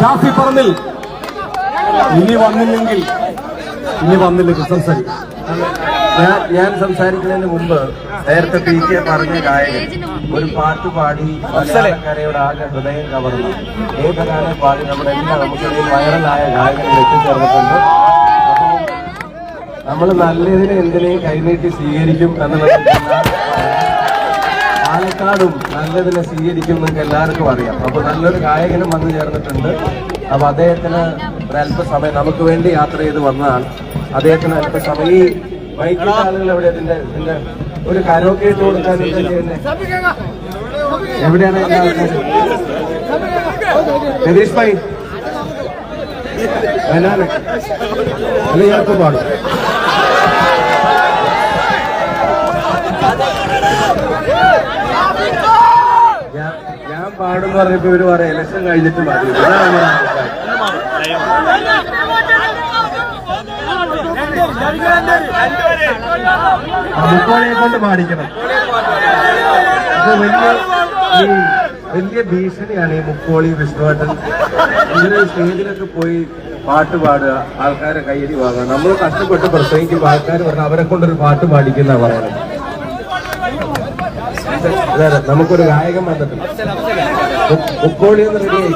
ഷാഫി പറമ്പിൽ. ഇനി വന്നില്ലെങ്കിൽ ഇനി വന്നില്ലെങ്കിൽ സംസാരിക്കും. ഞാൻ ഞാൻ സംസാരിക്കുന്നതിന് മുമ്പ് നേരത്തെ പി കെ പറഞ്ഞ ഗായകൻ ഒരു പാട്ട് പാടി മലയാളക്കാരയുടെ ആകെ ഹൃദയം കവർന്നു. ഏകഗാനം പാടി നമ്മുടെ എല്ലാ നമുക്കിടയിൽ വൈറലായ ഗായകനെ എത്തിച്ചേർന്നിട്ടുണ്ട് നമ്മൾ നല്ലതിനെ എന്തിനേയും കൈനീട്ടി സ്വീകരിക്കും എന്നുള്ളത് പാലക്കാടും നല്ലതിനെ സ്വീകരിക്കും നിങ്ങൾക്ക് എല്ലാവർക്കും അറിയാം. അപ്പൊ നല്ലൊരു ഗായകനും വന്നു ചേർന്നിട്ടുണ്ട്. അപ്പൊ അദ്ദേഹത്തിന് ഒരല്പസമയം നമുക്ക് വേണ്ടി യാത്ര ചെയ്ത് വന്നതാണ്. അദ്ദേഹത്തിന് അല്പസമയം ഈ വൈകിട്ട് ആളുകൾ എവിടെ ഇതിന്റെ ഇതിന്റെ ഒരു കരോക്കെ കൊടുക്കാൻ എവിടെയാണ് രതീഷ് ഭായി. വയനാട്. അല്ല ഇയാൾക്ക് പാടും ഞാൻ പാടുന്ന് പറഞ്ഞപ്പോ ഇവർ പറയാം ഇലക്ഷൻ കഴിഞ്ഞിട്ട് മതി. കൊണ്ട് പാടിക്കണം. വലിയ ഭീഷണിയാണ് ഈ മുക്കോളി വിഷ്ണുവേട്ടൻ. ഇങ്ങനെ സ്റ്റേജിലൊക്കെ പോയി പാട്ട് പാടുക ആൾക്കാരെ കയ്യടി വാങ്ങുക. നമ്മൾ കഷ്ടപ്പെട്ട് പ്രസംഗിക്കുമ്പോൾ ആൾക്കാർ പറഞ്ഞാൽ അവരെ കൊണ്ടൊരു പാട്ട് പാടിക്കുന്ന പറയുന്നത്. അതെ, നമുക്കൊരു ഗായകൻ വന്നിട്ടുണ്ട്. റെഡിയായി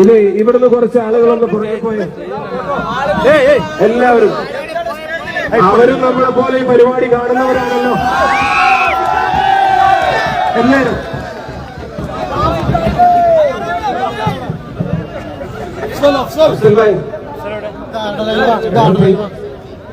ഇനി ഇവിടുന്ന് കുറച്ച് ആളുകളൊന്ന് പുറകെ പോയി. എല്ലാവരും. അവരും നമ്മളെ പോലെ ഈ പരിപാടി കാണുന്നവരാണല്ലോ. എല്ലാവരും. അഫ്സൽ ഭായ്.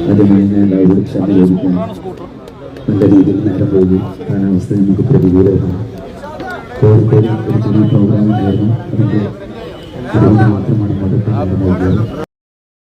അത് കഴിഞ്ഞ് എല്ലാവരും ക്ഷമ ചോദിക്കണം നല്ല രീതിയിൽ നേരം പോയി കാലാവസ്ഥ നമുക്ക് പ്രതികൂലമാണ്. കോഴിക്കോട് ഒരു ചെറിയ പ്രോഗ്രാം ഉണ്ടായിരുന്നു. അതിന്റെ അതുകൊണ്ട് മാത്രമാണ് മടുക്കുന്നത്